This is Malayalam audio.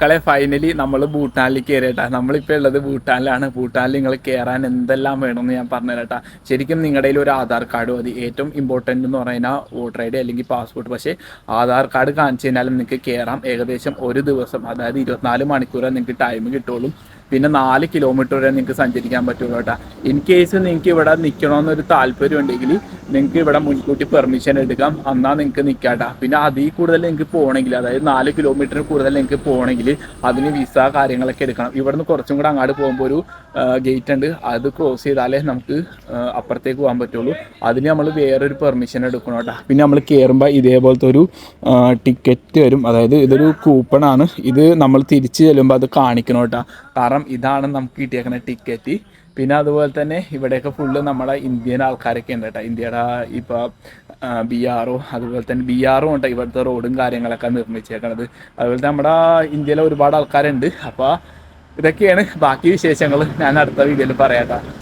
മക്കളെ ഫൈനലി നമ്മൾ ഭൂട്ടാനിൽ കയറിയട്ടാ. നമ്മളിപ്പോൾ ഉള്ളത് ഭൂട്ടാനിലാണ്. ഭൂട്ടാനിൽ നിങ്ങൾ കയറാൻ എന്തെല്ലാം വേണമെന്ന് ഞാൻ പറഞ്ഞുതരട്ടാ. ശരിക്കും നിങ്ങളുടെ ഒരു ആധാർ കാർഡ് മതി. ഏറ്റവും ഇമ്പോർട്ടന്റ് എന്ന് പറയുന്ന വോട്ടർ ഐ ഡി അല്ലെങ്കിൽ പാസ്പോർട്ട് പക്ഷേ ആധാർ കാർഡ് കാണിച്ചു കഴിഞ്ഞാലും നിങ്ങൾക്ക് കയറാം. ഏകദേശം ഒരു ദിവസം അതായത് ഇരുപത്തിനാല് മണിക്കൂറേ നിങ്ങൾക്ക് ടൈം കിട്ടുള്ളൂ. പിന്നെ നാല് കിലോമീറ്റർ വരെ നിങ്ങൾക്ക് സഞ്ചരിക്കാൻ പറ്റുള്ളൂ കേട്ടോ. ഇൻ കേസ് നിങ്ങൾക്ക് ഇവിടെ നിൽക്കണമെന്നൊരു താല്പര്യം ഉണ്ടെങ്കിൽ നിങ്ങൾക്ക് ഇവിടെ മുൻകൂട്ടി പെർമിഷൻ എടുക്കാം. എന്നാൽ നിങ്ങൾക്ക് നിൽക്കാട്ടാ പിന്നെ അതിൽ കൂടുതൽ നിങ്ങൾക്ക് പോകണമെങ്കിൽ അതായത് നാല് കിലോമീറ്ററിൽ കൂടുതൽ നിങ്ങൾക്ക് പോകണമെങ്കിൽ അതിന് വിസ കാര്യങ്ങളൊക്കെ എടുക്കണം. ഇവിടുന്ന് കുറച്ചും കൂടെ അങ്ങോട്ട് പോകുമ്പോൾ ഒരു ഗേറ്റ് ഉണ്ട്. അത് ക്രോസ് ചെയ്താലേ നമുക്ക് അപ്പുറത്തേക്ക് പോകാൻ പറ്റുള്ളൂ. അതിന് നമ്മൾ വേറൊരു പെർമിഷൻ എടുക്കണം കേട്ടോ. പിന്നെ നമ്മൾ കയറുമ്പോൾ ഇതേപോലത്തെ ഒരു ടിക്കറ്റ് വരും. അതായത് ഇതൊരു കൂപ്പണാണ് ഇത് നമ്മൾ തിരിച്ച് ചെല്ലുമ്പോൾ അത് കാണിക്കണം കേട്ടോ. കാരണം ഇതാണ് നമുക്ക് കിട്ടിയേക്കുന്ന ടിക്കറ്റ് പിന്നെ അതുപോലെ തന്നെ ഇവിടെയൊക്കെ ഫുള്ള് നമ്മുടെ ഇന്ത്യൻ ആൾക്കാരൊക്കെ ഉണ്ട് കേട്ടോ. ഇന്ത്യയുടെ ഇപ്പോൾ ബി ഒ അതുപോലെ തന്നെ ബി ആറോ ഉണ്ട്. ഇവിടുത്തെ റോഡും കാര്യങ്ങളൊക്കെ നിർമ്മിച്ചേക്കണത്. അതുപോലെ നമ്മുടെ ഇന്ത്യയിലെ ഒരുപാട് ആൾക്കാരുണ്ട്. അപ്പോൾ ഇതൊക്കെയാണ് ബാക്കി വിശേഷങ്ങൾ ഞാൻ അടുത്ത വീഡിയോയിൽ പറയാം കേട്ടോ